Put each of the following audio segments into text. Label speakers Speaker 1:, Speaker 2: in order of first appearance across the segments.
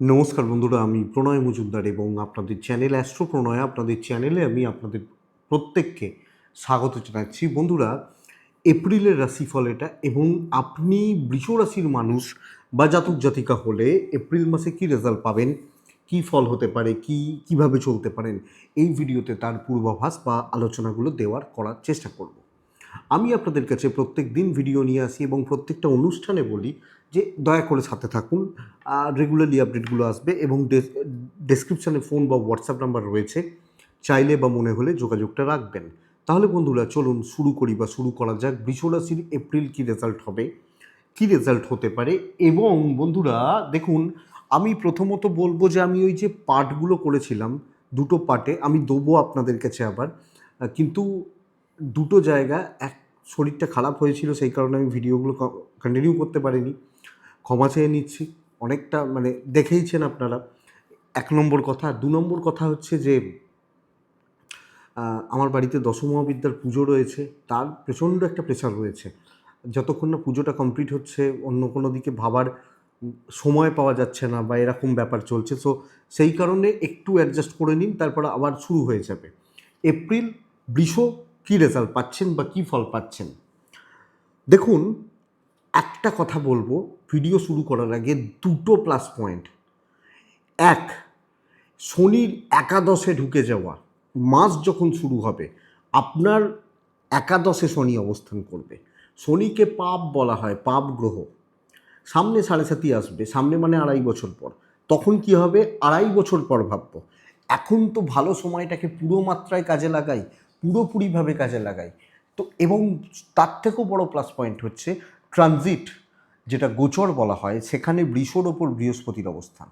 Speaker 1: নমস্কার বন্ধুরা, আমি প্রণয় মজুমদার এবং আপনাদের চ্যানেল অ্যাস্ট্রো প্রণয়, আপনাদের চ্যানেলে আমি আপনাদের প্রত্যেককে স্বাগত জানাচ্ছি। বন্ধুরা, এপ্রিলের রাশিফল এটা এবং আপনি বৃষ রাশির মানুষ বা জাতক জাতিকা হলে এপ্রিল মাসে কি রেজাল্ট পাবেন? কি ফল হতে পারে? কি, কীভাবে চলতে পারেন? এই ভিডিওতে তার পূর্বাভাস বা আলোচনাগুলো দেওয়ার করার চেষ্টা করব। আমি আপনাদের কাছে প্রত্যেক দিন ভিডিও নিয়ে আসি এবং প্রত্যেকটা অনুষ্ঠানে বলি যে দয়া করে সাথে থাকুন। রেগুলারলি আপডেটগুলো আসবে এবং ডেসক্রিপশানে ফোন বা হোয়াটসঅ্যাপ নাম্বার রয়েছে। চাইলে বা মনে হলে যোগাযোগটা রাখবেন। তাহলে বন্ধুরা, চলুন শুরু করি বা শুরু করা যাক। বৃষরাশির এপ্রিল কি রেজাল্ট হবে? কি রেজাল্ট হতে পারে? এবং বন্ধুরা, দেখুন, আমি প্রথমত বলব যে আমি ওই যে পার্টগুলো করেছিলাম, দুটো পার্টে আমি দেবো আপনাদের কাছে আবার। কিন্তু দুটো জায়গা, এক শরীরটা খারাপ হয়েছিল, সেই কারণে আমি ভিডিওগুলো কন্টিনিউ করতে পারিনি। ক্ষমা চেয়ে নিচ্ছি। অনেকটা মানে দেখেইছেন আপনারা। এক নম্বর কথা। দু নম্বর কথা হচ্ছে যে আমার বাড়িতে দশমহাবিদ্যার পুজো রয়েছে। তার প্রচণ্ড একটা প্রেশার রয়েছে। যতক্ষণ না পুজোটা কমপ্লিট হচ্ছে, অন্য কোনো দিকে ভাবার সময় পাওয়া যাচ্ছে না বা এরকম ব্যাপার চলছে। সো সেই কারণে একটু অ্যাডজাস্ট করে নিন, তারপর আবার শুরু হয়ে যাবে। এপ্রিল বৃষ কী রেজাল্ট পাচ্ছেন বা কী ফল পাচ্ছেন? দেখুন একটা কথা বলব ভিডিও শুরু করার আগে দুটো প্লাস পয়েন্ট এক, শনির একাদশে ঢুকে যাওয়া, মাস যখন শুরু হবে, আপনার একাদশে শনি অবস্থান করবে। শনিকে পাপ বলা হয়, পাপ গ্রহ। সামনে সাড়ে সাতি আসবে, সামনে মানে আড়াই বছর পর। তখন কি হবে? আড়াই বছর পর ভাববো। এখন তো ভালো সময়টাকে পুরো মাত্রায় কাজে লাগাই, পুরোপুরিভাবে কাজে লাগাই। তো এবং তার থেকেও বড় প্লাস পয়েন্ট হচ্ছে ট্রানজিট, যেটা গোচর বলা হয়, সেখানে বৃষর ওপর বৃহস্পতির অবস্থান।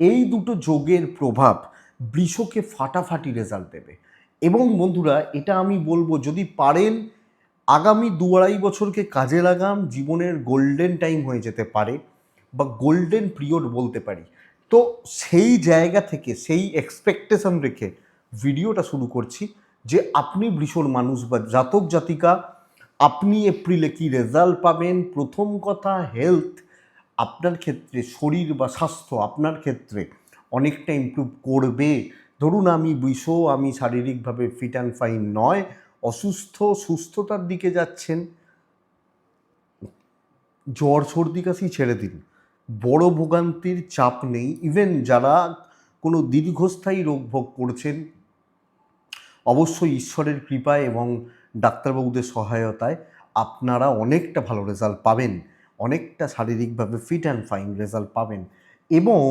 Speaker 1: এই দুটো যোগের প্রভাব বৃষকে ফাটাফাটি রেজাল্ট দেবে। এবং বন্ধুরা, এটা আমি বলব, যদি পারেন, আগামী দু আড়াই বছরকে কাজে লাগান, জীবনের গোল্ডেন টাইম হয়ে যেতে পারে, বা গোল্ডেন পিরিয়ড বলতে পারি। তো সেই জায়গা থেকে, সেই এক্সপেকটেশন রেখে ভিডিওটা শুরু করছি যে আপনি বৃষর মানুষ বা জাতক জাতিকা আপনি এপ্রিলে কি রেজাল্ট পাবেন? প্রথম কথা হেলথ আপনার ক্ষেত্রে, শরীর বা স্বাস্থ্য আপনার ক্ষেত্রে অনেকটা ইমপ্রুভ করবে। ধরুন আমি বৃষ আমি শারীরিকভাবে ফিট অ্যান্ড ফাইন নয়, অসুস্থ, সুস্থতার দিকে যাচ্ছেন। জ্বর, সর্দি, কাশি ছেড়ে দিন। বড় ভোগান্তির চাপ নেই। ইভেন যারা কোনো দীর্ঘস্থায়ী রোগ ভোগ করছেন, অবশ্যই ঈশ্বরের কৃপায় এবং ডাক্তারবাবুদের সহায়তায় আপনারা অনেকটা ভালো রেজাল্ট পাবেন, অনেকটা শারীরিকভাবে ফিট অ্যান্ড ফাইন রেজাল্ট পাবেন এবং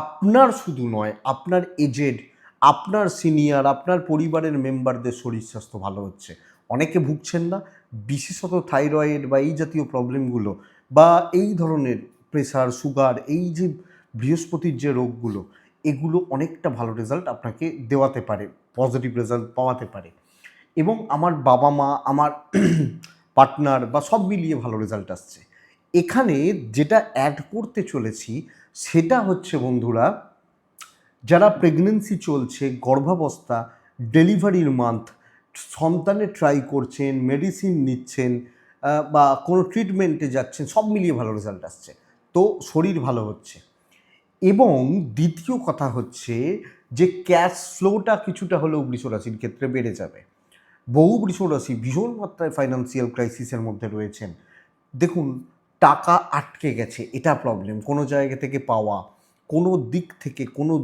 Speaker 1: আপনার শুধু নয়, আপনার এজেড আপনার সিনিয়র আপনার পরিবারের মেম্বারদের শরীর স্বাস্থ্য ভালো হচ্ছে। অনেকে ভুগছেন না, বিশেষত থাইরয়েড বা এই জাতীয় প্রবলেমগুলো বা এই ধরনের প্রেশার সুগার এই যে বৃহস্পতির যে রোগগুলো, এগুলো অনেকটা ভালো রেজাল্ট আপনাকে দেওয়াতে পারে পজিটিভ রেজাল্ট পাওয়াতে পারে। এবং আমার বাবা মা, আমার পার্টনার বা সব মিলিয়ে ভালো রেজাল্ট আসছে। এখানে যেটা অ্যাড করতে চলেছি, সেটা হচ্ছে বন্ধুরা, যারা প্রেগনেন্সি চলছে, গর্ভাবস্থা ডেলিভারির মান্থ সন্তানে ট্রাই করছেন মেডিসিন নিচ্ছেন বা কোনো ট্রিটমেন্টে যাচ্ছেন, সব মিলিয়ে ভালো রেজাল্ট আসছে। তো শরীর ভালো হচ্ছে। এবং দ্বিতীয় কথা হচ্ছে যে ক্যাশ ফ্লোটা কিছুটা হলেও বৃষরাশির ক্ষেত্রে বেড়ে যাবে। বহু বৃষরাশি ভীষণ মাত্রায় ফাইন্যান্সিয়াল ক্রাইসিসের মধ্যে রয়েছেন। দেখুন, টাকা আটকে গেছে, এটা প্রবলেম কোনো জায়গা থেকে পাওয়া, কোনো দিক থেকে, কোনো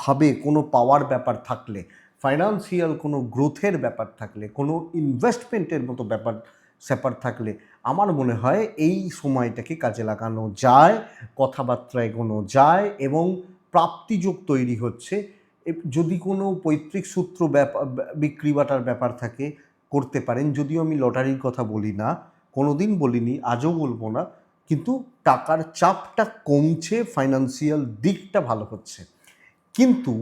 Speaker 1: ভাবে কোনো পাওয়ার ব্যাপার থাকলে ফাইন্যান্সিয়াল কোনো গ্রোথের ব্যাপার থাকলে, কোনো ইনভেস্টমেন্টের মতো ব্যাপার, স্যাপার থাকলে, আমার মনে হয় এই সময়টাকে কাজে লাগানো যায় কথাবার্তা এগোনো যায় এবং প্রাপ্তিযোগ তৈরি হচ্ছে। যদি কোনো পৈতৃক সূত্র বিক্রি বাটার ব্যাপার থাকে, করতে পারেন। যদিও আমি লটারির কথা বলি না কোনো দিন বলিনি, আজও বলব না, কিন্তু টাকার চাপটা কমছে ফাইন্যান্সিয়াল দিকটা ভালো হচ্ছে। কিন্তু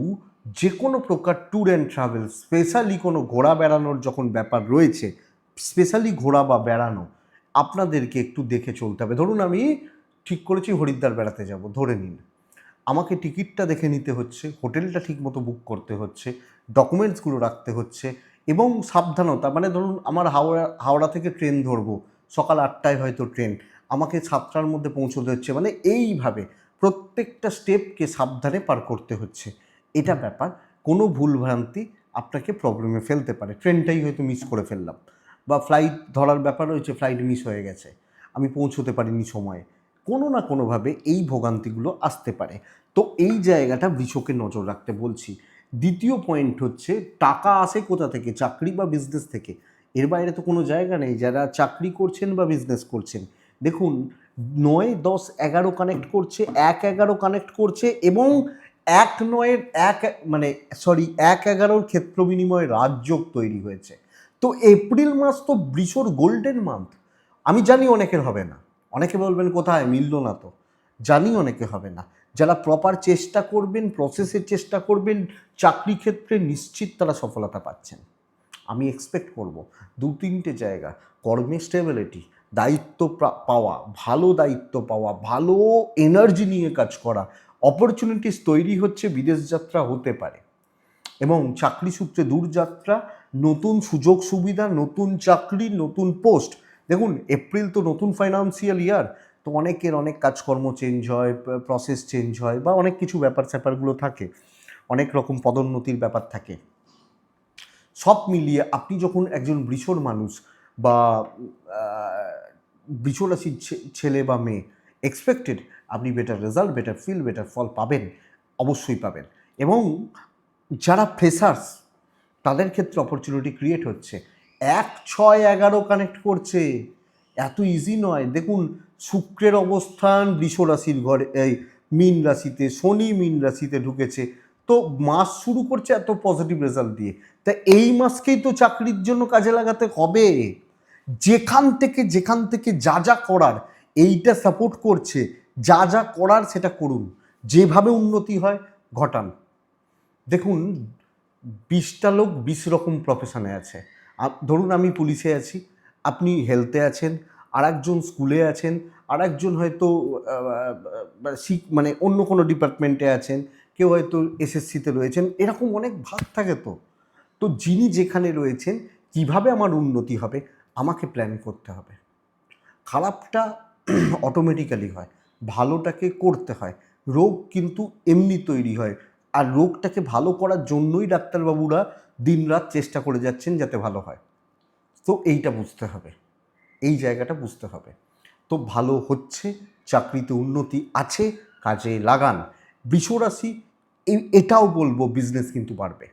Speaker 1: যে কোনো প্রকার ট্যুর অ্যান্ড ট্রাভেল স্পেশালি কোনো ঘোরা বেড়ানোর যখন ব্যাপার রয়েছে স্পেশালি ঘোরা বা বেড়ানো, আপনাদেরকে একটু দেখে চলতে হবে। ধরুন আমি ঠিক করেছি হরিদ্বার বেড়াতে যাব, ধরে নিন। আমাকে টিকিটটা দেখে নিতে হচ্ছে, হোটেলটা ঠিকমতো বুক করতে হচ্ছে, ডকুমেন্টসগুলো রাখতে হচ্ছে এবং সাবধানতা মানে ধরুন আমার হাওড়া হাওড়া থেকে ট্রেন ধরবো, সকাল আটটায় হয়তো ট্রেন, আমাকে সাতটার মধ্যে পৌঁছতে হচ্ছে মানে এইভাবে প্রত্যেকটা স্টেপকে সাবধানে পার করতে হচ্ছে। এটা ব্যাপার, কোনো ভুলভ্রান্তি আপনাকে প্রবলেমে ফেলতে পারে, ট্রেনটাই হয়তো মিস করে ফেললাম, বা ফ্লাইট ধরার ব্যাপার হয়েছে ফ্লাইট মিস হয়ে গেছে, আমি পৌঁছতে পারিনি সময়ে। কোনো না কোনোভাবে এই ভোগান্তিগুলো আসতে পারে। তো এই জায়গাটা বৃষকে নজর রাখতে বলছি। দ্বিতীয় পয়েন্ট হচ্ছে, টাকা আসে কোথা থেকে? চাকরি বা বিজনেস থেকে? এর বাইরে তো কোনো জায়গা নেই। যারা চাকরি করছেন বা বিজনেস করছেন, দেখুন, নয়, দশ, এগারো কানেক্ট করছে, এক, এগারো কানেক্ট করছে এবং এক, নয়ের এক মানে সরি এক, এগারোর ক্ষেত্র বিনিময়ে রাজযোগ তৈরি হয়েছে। তো এপ্রিল মাস তো বৃষর গোল্ডেন মান্থ আমি জানি অনেকের হবে না। অনেকে বলবেন, কোথায়? মিলল না তো। জানি অনেকে হবে না। যারা প্রপার চেষ্টা করবেন প্রসেসের চেষ্টা করবেন, চাকরি ক্ষেত্রে নিশ্চিত তারা সফলতা পাচ্ছেন। আমি এক্সপেক্ট করব দু তিনটে জায়গা, কর্মে স্টেবিলিটি দায়িত্ব পাওয়া, ভালো দায়িত্ব পাওয়া, ভালো এনার্জি নিয়ে কাজ করা। অপরচুনিটিস তৈরি হচ্ছে, বিদেশ যাত্রা হতে পারে। এবং চাকরি সূত্রে দূরযাত্রা নতুন সুযোগ সুবিধা নতুন চাকরি, নতুন পোস্ট দেখুন এপ্রিল তো নতুন ফাইন্যান্সিয়াল ইয়ার তো অনেকের অনেক কাজকর্ম চেঞ্জ হয় প্রসেস চেঞ্জ হয় বা অনেক কিছু ব্যাপার স্যাপারগুলো থাকে। অনেক রকম পদোন্নতির ব্যাপার থাকে। সব মিলিয়ে আপনি যখন একজন বৃষর মানুষ বা বৃষরাশির ছেলে বা মেয়ে এক্সপেক্টেড আপনি better result better feel better ফল পাবেন, অবশ্যই পাবেন। এবং যারা ফ্রেশার্স তাদের ক্ষেত্রে অপরচুনিটি ক্রিয়েট হচ্ছে। এক ছয় এগারো কানেক্ট করছে। এত ইজি নয়। দেখুন, শুক্রের অবস্থান বৃষ রাশির ঘরে, এই মীন রাশিতে, শনি মীন রাশিতে ঢুকেছে। তো মাস শুরু করছে এত পজিটিভ রেজাল্ট দিয়ে। তা এই মাসকেই তো চাকরির জন্য কাজে লাগাতে হবে। যেখান থেকে যেখান থেকে যা যা করার, এইটা সাপোর্ট করছে। যা যা করার সেটা করুন। যেভাবে উন্নতি হয়, ঘটান। দেখুন, বিশটা লোক বিশ রকম প্রফেশনে আছে। ধরুন আমি পুলিশে আছি আপনি হেলথে আছেন আর একজন স্কুলে আছেন আর একজন হয়তো আহ, মানে অন্য কোনো ডিপার্টমেন্টে আছেন কেউ হয়তো এসএসসিতে রয়েছেন এরকম অনেক ভাগ থাকে তো। তো যিনি যেখানে রয়েছেন কীভাবে আমার উন্নতি হবে আমাকে প্ল্যান করতে হবে। খারাপটা অটোমেটিক্যালি হয় ভালোটাকে করতে হয় রোগ কিন্তু এমনি তৈরি হয় আর রোগটাকে ভালো করার জন্যই ডাক্তারবাবুরা দিনরাত চেষ্টা করে যাচ্ছেন যাতে ভালো হয়। তো এইটা বুঝতে হবে। এই জায়গাটা বুঝতে হবে। তো ভালো হচ্ছে, চাকরিতে উন্নতি আছে, কাজে লাগান। এই- এটাও বলব বিজনেস কিন্তু বাড়বে।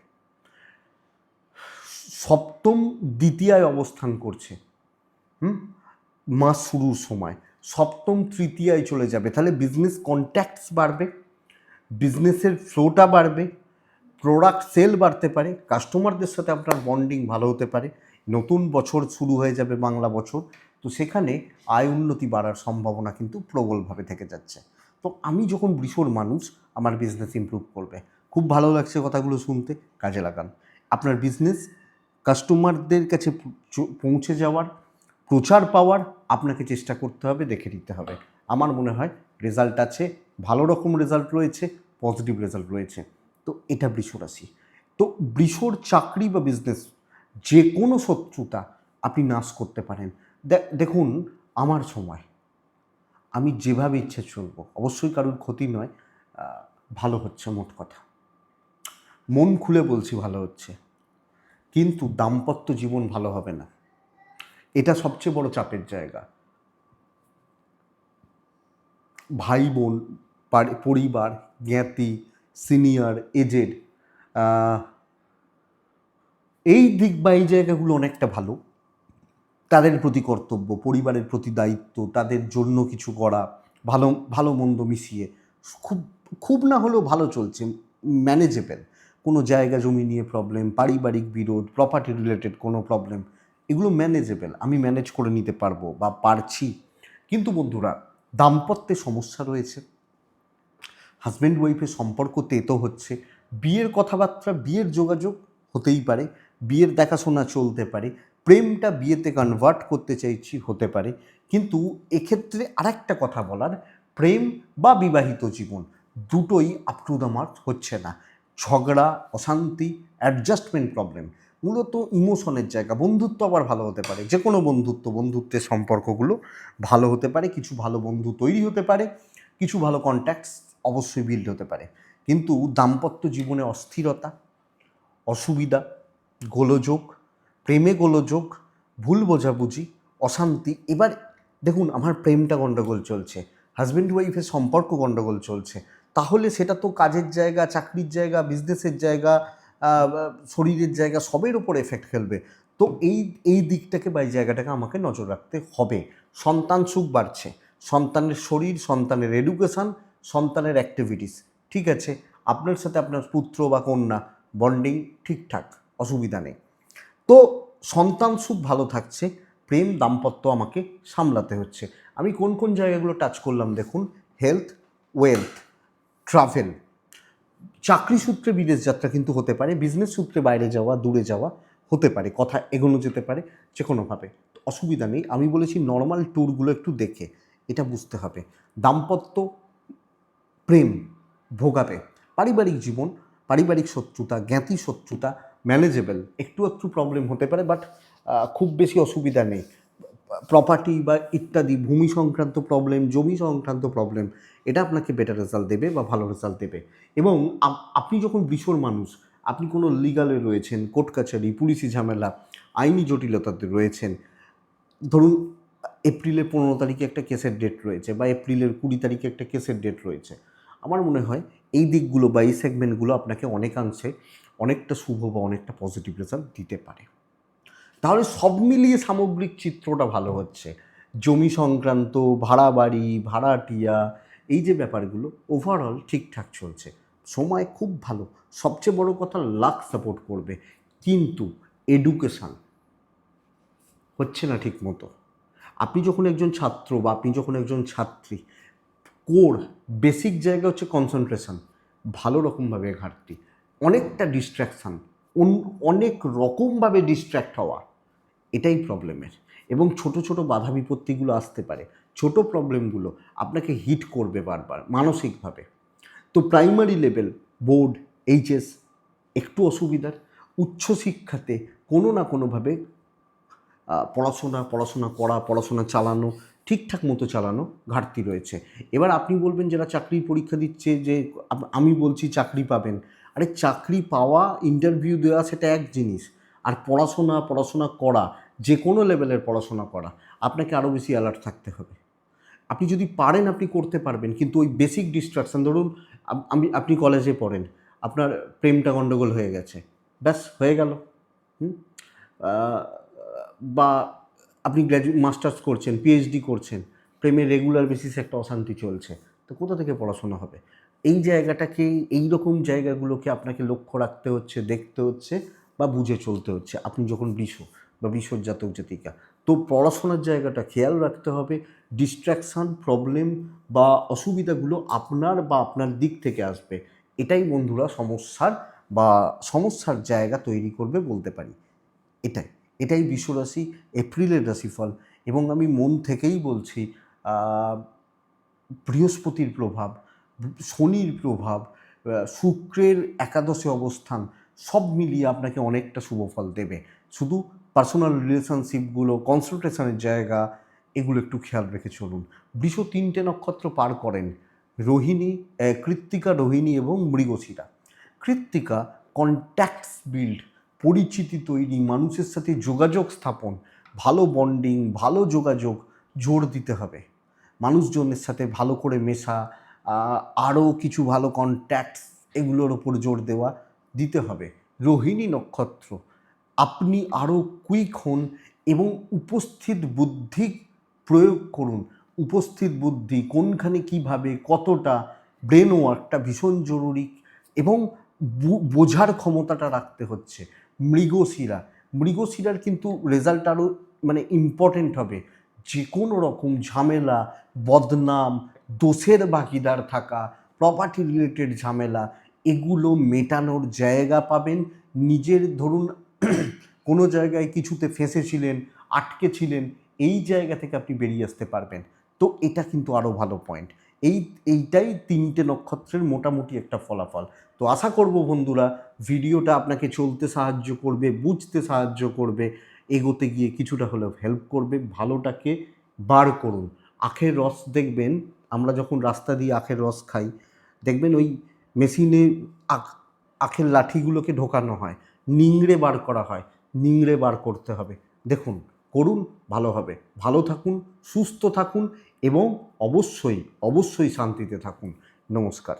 Speaker 1: সপ্তম দ্বিতীয়ায় অবস্থান করছে। হুম? মাস শুরুর সময়। সপ্তম তৃতীয়ায় চলে যাবে। তাহলে বিজনেস কন্ট্যাক্টস বাড়বে। বিজনেসের ফ্লোটা বাড়বে। প্রোডাক্ট সেল বাড়তে পারে কাস্টমারদের সাথে আপনার বন্ডিং ভালো হতে পারে, নতুন বছর শুরু হয়ে যাবে বাংলা বছর, তো সেখানে আয় উন্নতি বাড়ার সম্ভাবনা কিন্তু প্রবলভাবে থেকে যাচ্ছে। তো আমি যখন বৃষর মানুষ, আমার বিজনেস ইমপ্রুভ করবে। খুব ভালো লাগছে কথাগুলো শুনতে, কাজে লাগান। আপনার বিজনেস কাস্টমারদের কাছে পৌঁছে যাওয়ার, প্রচার পাওয়ার আপনাকে চেষ্টা করতে হবে, দেখে নিতে হবে। আমার মনে হয় রেজাল্ট আছে, ভালো রকম রেজাল্ট রয়েছে পজিটিভ রেজাল্ট রয়েছে। তো এটা বৃষ রাশি তো বৃষর চাকরি বা বিজনেস যে কোনো শত্রুতা আপনি নাশ করতে পারেন। দেখুন, আমার সময়। আমি যেভাবে ইচ্ছে চলবো, অবশ্যই কারোর ক্ষতি নয় ভালো হচ্ছে মোট কথা। মন খুলে বলছি ভালো হচ্ছে। কিন্তু দাম্পত্য জীবন ভালো হবে না। এটা সবচেয়ে বড় চাপের জায়গা। ভাই বোন পরিবার, জ্ঞাতি সিনিয়র, এজেড। এই দিক বা এই জায়গাগুলো অনেকটা ভালো। তাদের প্রতি কর্তব্য, পরিবারের প্রতি দায়িত্ব, তাদের জন্য কিছু করা, ভালো ভালো মন্দ মিশিয়ে। খুব খুব না হলেও ভালো চলছে ম্যানেজেবেল কোনো জায়গা, জমি নিয়ে প্রবলেম পারিবারিক বিরোধ প্রপার্টি রিলেটেড কোনো প্রবলেম এগুলো ম্যানেজেবেল আমি ম্যানেজ করে নিতে পারব বা পারছি। কিন্তু বন্ধুরা, দাম্পত্যে সমস্যা রয়েছে। হাজব্যান্ড ওয়াইফের সম্পর্ক তেতো হচ্ছে, বিয়ের কথাবার্তা, বিয়ের যোগাযোগ হতেই পারে, বিয়ের দেখাশোনা চলতে পারে, প্রেমটা বিয়েতে কনভার্ট করতে চাইছি হতে পারে, কিন্তু এক্ষেত্রে আরেকটা কথা বলার, প্রেম বা বিবাহিত জীবন দুটোই আপ টু দ্য মার্ক হচ্ছে না। ঝগড়া, অশান্তি অ্যাডজাস্টমেন্ট প্রবলেম মূলত ইমোশনের জায়গা, বন্ধুত্ব আবার ভালো হতে পারে যে কোনো বন্ধুত্ব, বন্ধুত্বের সম্পর্কগুলো ভালো হতে পারে, কিছু ভালো বন্ধু তৈরি হতে পারে, কিছু ভালো কন্ট্যাক্টস অবশ্যই বিল্ড হতে পারে। কিন্তু দাম্পত্য জীবনে অস্থিরতা, অসুবিধা, গোলযোগ, প্রেমে গোলযোগ, ভুল বোঝাবুঝি, অশান্তি, এবার দেখুন আমার প্রেমটা গণ্ডগোল চলছে হাজব্যান্ড ওয়াইফের সম্পর্ক গণ্ডগোল চলছে, তাহলে সেটা তো কাজের জায়গা, চাকরির জায়গা বিজনেসের জায়গা শরীরের জায়গা সবের ওপর এফেক্ট ফেলবে। তো এই এই দিকটাকে বা এই জায়গাটাকে আমাকে নজর রাখতে হবে। সন্তান সুখ বাড়ছে, সন্তানের শরীর, সন্তানের এডুকেশন সন্তানের অ্যাক্টিভিটিস ঠিক আছে? আপনার সাথে আপনার পুত্র বা কন্যা বন্ডিং ঠিকঠাক, অসুবিধা নেই। তো সন্তান সুখ ভালো থাকছে, প্রেম দাম্পত্য আমাকে সামলাতে হচ্ছে। আমি কোন কোন জায়গাগুলো টাচ করলাম দেখুন হেলথ ওয়েলথ ট্রাভেল চাকরি সূত্রে বিদেশ যাত্রা কিন্তু হতে পারে বিজনেস সূত্রে বাইরে যাওয়া, দূরে যাওয়া হতে পারে, কথা এগোনো যেতে পারে, যে কোনোভাবে। অসুবিধা নেই, আমি বলেছি নর্মাল ট্যুরগুলো একটু দেখে, এটা বুঝতে হবে। দাম্পত্য প্রেম ভোগাবে। পারিবারিক জীবন, পারিবারিক শত্রুতা, জ্ঞাতি শত্রুতা ম্যানেজেবল একটু একটু প্রবলেম হতে পারে বাট খুব বেশি অসুবিধা নেই। প্রপার্টি বা ইত্যাদি, ভূমি সংক্রান্ত প্রবলেম জমি সংক্রান্ত প্রবলেম এটা আপনাকে বেটার রেজাল্ট দেবে বা ভালো রেজাল্ট দেবে। এবং আপনি যখন বিশোর মানুষ, আপনি কোনো লিগালে রয়েছেন কোর্ট কাছারি, পুলিশি ঝামেলা, আইনি জটিলতাতে রয়েছেন, ধরুন, এপ্রিলের পনেরো তারিখে একটা কেসের ডেট রয়েছে বা এপ্রিলের কুড়ি তারিখে একটা কেসের ডেট রয়েছে। আমার মনে হয় এই দিকগুলো বা এই সেগমেন্টগুলো আপনাকে অনেকাংশে অনেকটা শুভ বা অনেকটা পজিটিভ রেজাল্ট দিতে পারে। তাহলে সব মিলিয়ে সামগ্রিক চিত্রটা ভালো হচ্ছে। জমি সংক্রান্ত, ভাড়া বাড়ি ভাড়াটিয়া এই যে ব্যাপারগুলো ওভারঅল ঠিকঠাক চলছে। সময় খুব ভালো। সবচেয়ে বড় কথা লাক সাপোর্ট করবে। কিন্তু এডুকেশান হচ্ছে না ঠিক মতো আপনি যখন একজন ছাত্র বা আপনি যখন একজন ছাত্রী কোর বেসিক জায়গা হচ্ছে কনসেন্ট্রেশন ভালো রকমভাবে ঘাটতি, অনেকটা ডিস্ট্র্যাকশান অনেক রকমভাবে ডিস্ট্র্যাক্ট হওয়া, এটাই প্রবলেমের এবং ছোট ছোট বাধা বিপত্তিগুলো আসতে পারে, ছোট প্রবলেমগুলো আপনাকে হিট করবে বারবার, মানসিকভাবে। তো প্রাইমারি লেভেল বোর্ড এইচএস একটু অসুবিধার উচ্চশিক্ষাতে কোনো না কোনোভাবে পড়াশোনা পড়াশোনা করা, পড়াশোনা চালানো ঠিকঠাক মতো চালানো ঘাটতি রয়েছে। এবার আপনি বলবেন যারা চাকরির পরীক্ষা দিচ্ছে যে, আমি বলছি চাকরি পাবেন। আরে চাকরি পাওয়া ইন্টারভিউ দেওয়া সেটা এক জিনিস। আর পড়াশোনা পড়াশোনা করা যে কোনো লেভেলের পড়াশোনা করা, আপনাকে আরও বেশি অ্যালার্ট থাকতে হবে। আপনি যদি পারেন, আপনি করতে পারবেন। কিন্তু ওই বেসিক ডিস্ট্রাকশন ধরুন, আমি আপনি কলেজে পড়েন, আপনার প্রেমটা গণ্ডগোল হয়ে গেছে। ব্যাস, হয়ে গেল? বা আপনি গ্র্যাজুয়েট, মাস্টার্স করছেন পিএইচডি করছেন প্রেমে রেগুলার বেসিসে একটা অশান্তি চলছে, তো কোথা থেকে পড়াশোনা হবে? এই জায়গাটাকে, এই রকম জায়গাগুলোকে আপনাকে লক্ষ্য রাখতে হচ্ছে, দেখতে হচ্ছে বা বুঝে চলতে হচ্ছে। আপনি যখন বিষ বা বিশ্বর জাতক জাতিকা তো পড়াশোনার জায়গাটা খেয়াল রাখতে হবে ডিস্ট্র্যাকশান প্রবলেম বা অসুবিধাগুলো আপনার বা আপনার দিক থেকে আসবে। এটাই বন্ধুরা সমস্যার বা সমস্যার জায়গা তৈরি করবে বলতে পারি। এটাই। এটাই বিশ্বরাশি, এপ্রিলের রাশিফল। এবং আমি মন থেকেই বলছি বৃহস্পতির প্রভাব, শনির প্রভাব শুক্রের একাদশে অবস্থান, সব মিলিয়ে আপনাকে অনেকটা শুভ ফল দেবে। শুধু পার্সোনাল রিলেশনশিপগুলো কনসালটেশনের জায়গা, এগুলো একটু খেয়াল রেখে চলুন। বৃষ তিনটে নক্ষত্র পার করেন, রোহিণী কৃত্তিকা, রোহিণী এবং মৃগশিরা। কৃত্তিকা কন্ট্যাক্টস বিল্ড পরিচিতি তৈরি, মানুষের সাথে যোগাযোগ স্থাপন, ভালো বন্ডিং ভালো যোগাযোগ জোর দিতে হবে। মানুষজনের সাথে ভালো করে মেশা আরও কিছু ভালো কন্ট্যাক্টস এগুলোর ওপর জোর দেওয়া দিতে হবে। রোহিণী নক্ষত্র, আপনি আরও কুইক হন এবং উপস্থিত বুদ্ধি প্রয়োগ করুন। উপস্থিত বুদ্ধি, কোনখানে কীভাবে, কতটা ব্রেন ওয়ার্কটা ভীষণ জরুরি এবং বোঝার ক্ষমতাটা রাখতে হচ্ছে। মৃগশিরা। মৃগশিরার কিন্তু রেজাল্ট আরও মানে ইম্পর্টেন্ট হবে। যে কোনো রকম ঝামেলা, বদনাম, দোষের বাকিদার থাকা প্রপার্টি রিলেটেড ঝামেলা, এগুলো মেটানোর জায়গা পাবেন। নিজের ধরুন কোনো জায়গায় কিছুতে ফেঁসেছিলেন আটকে ছিলেন এই জায়গা থেকে আপনি বেরিয়ে আসতে পারবেন। তো এটা কিন্তু আরও ভালো পয়েন্ট এই, এইটাই তিনটে নক্ষত্রের মোটামুটি একটা ফলাফল। তো আশা করব বন্ধুরা, ভিডিওটা আপনাকে চলতে সাহায্য করবে, বুঝতে সাহায্য করবে, এগোতে গিয়ে কিছুটা হলেও হেল্প করবে, ভালোটাকে বার করুন। আখের রস দেখবেন, আমরা যখন রাস্তা দিয়ে আখের রস খাই, দেখবেন ওই মেশিনে আখ, আখের লাঠিগুলোকে ঢোকানো হয়, নিংড়ে বার করা হয়, নিংড়ে বার করতে হবে। দেখুন, করুন, ভালো হবে। ভালো থাকুন, সুস্থ থাকুন এবং অবশ্যই অবশ্যই শান্তিতে থাকুন। নমস্কার।